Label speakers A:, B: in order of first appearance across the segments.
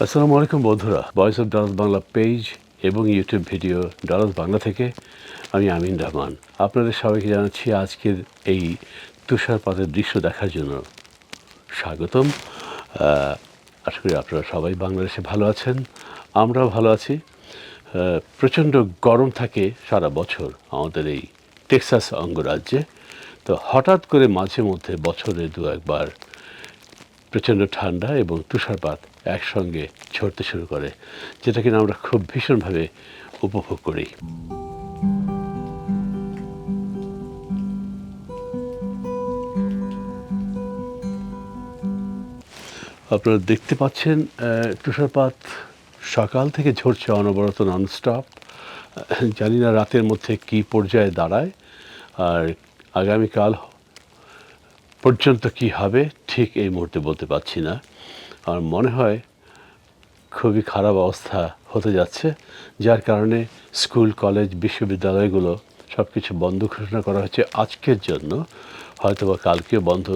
A: আসসালামু আলাইকুম, বন্ধুরা। Voice of Dallas Bangla page এবং ইউটিউব ভিডিও ডালাস বাংলা থেকে আমি আমিন রহমান। আপনাদের সবাইকে জানাচ্ছি আজকের এই তুষারপাতের দৃশ্য দেখার জন্য স্বাগতম। আশা করি আপনারা সবাই বাংলাদেশে ভালো আছেন, আমরাও ভালো আছি। প্রচণ্ড গরম থাকে সারা বছর আমাদের এই টেক্সাস অঙ্গরাজ্যে। তো হঠাৎ করে মাঝে মধ্যে বছরে দু একবার প্রচণ্ড ঠান্ডা এবং তুষারপাত একসঙ্গে ঝরতে শুরু করে যেটা কিনা আমরা খুব ভীষণভাবে উপভোগ করি। আপনারা দেখতে পাচ্ছেন তুষারপাত সকাল থেকে ঝরছে অনবরত ননস্টপ। জানি না রাতের মধ্যে কী পর্যায়ে দাঁড়ায়, আর আগামীকাল পর্যন্ত কি হবে ঠিক এই মুহূর্তে বলতে পারছি না। আমার মনে হয় খুবই খারাপ অবস্থা হতে যাচ্ছে, যার কারণে স্কুল, কলেজ, বিশ্ববিদ্যালয়গুলো সব কিছু বন্ধ ঘোষণা করা হয়েছে আজকের জন্য। হয়তোবা কালকে বন্ধ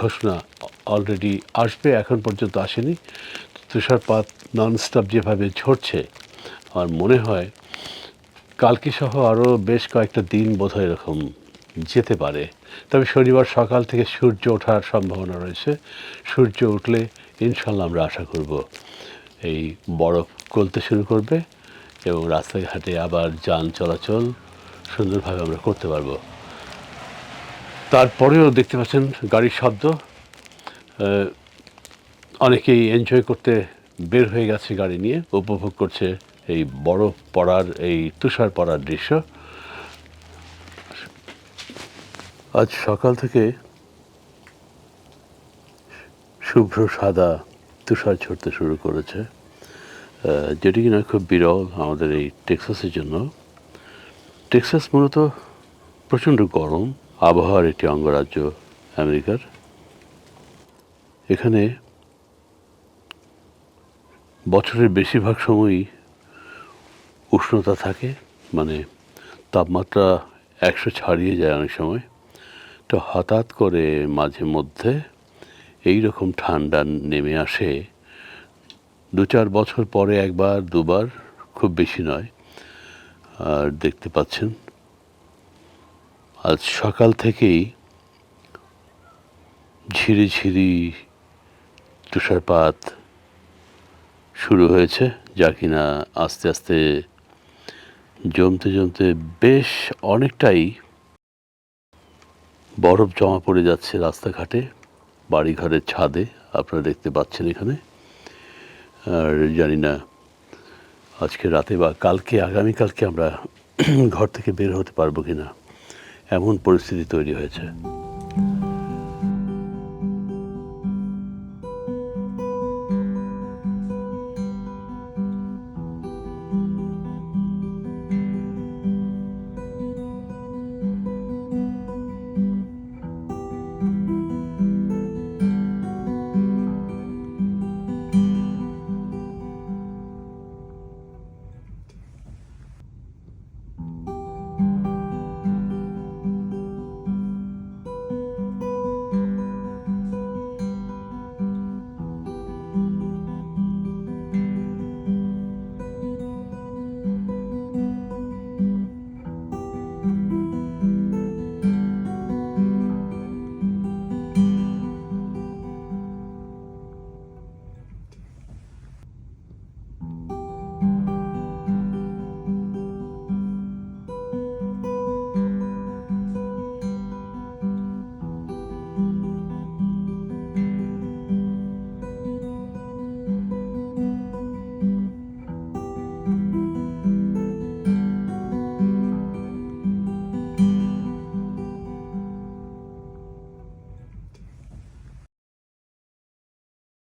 A: ঘোষণা অলরেডি আসবে, এখন পর্যন্ত আসেনি। তুষারপাত ননস্টপ যেভাবে ঝরছে, আমার মনে হয় কালকে সহ আরও বেশ কয়েকটা দিন বোধহয় এরকম যেতে পারে। তবে শনিবার সকাল থেকে সূর্য ওঠার সম্ভাবনা রয়েছে। সূর্য উঠলে ইনশাল্লাহ আমরা আশা করব এই বরফ গলতে শুরু করবে এবং রাস্তাঘাটে আবার যান চলাচল সুন্দরভাবে আমরা করতে পারব। তারপরেও দেখতে পাচ্ছেন গাড়ির শব্দ। অনেকেই এনজয় করতে বের হয়ে গেছে গাড়ি নিয়ে, উপভোগ করছে এই বরফ পড়ার, এই তুষার পড়ার দৃশ্য। আজ সকাল থেকে শুভ্র সাদা তুষার ঝরতে শুরু করেছে যেটি কিনা খুব বিরল আমাদের এই টেক্সাসের জন্য। টেক্সাস মূলত প্রচণ্ড গরম, আবহাওয়ার একটি অঙ্গরাজ্য আমেরিকার। এখানে বছরের বেশিরভাগ সময়ই উষ্ণতা থাকে মানে তাপমাত্রা একশো ছাড়িয়ে যায় অনেক সময়। তো হঠাৎ করে মাঝে মধ্যে এই রকম ঠান্ডা নেমে আসে। দু চার বছর পরে একবার, দুবার, খুব বেশি নয়। আর দেখতে পাচ্ছেন, আজ সকাল থেকেই ঝিরি ঝিরি তুষারপাত শুরু হয়েছে, যা কিনা আস্তে আস্তে জমতে জমতে বেশ অনেকটাই বরফ জমা পড়ে যাচ্ছে রাস্তাঘাটে, বাড়িঘরের ছাদে, আপনারা দেখতে পাচ্ছেন এখানে। আর জানি না, আজকে রাতে বা কালকে, আগামীকালকে আমরা ঘর থেকে বের হতে পারব কি না এমন পরিস্থিতি তৈরি হয়েছে।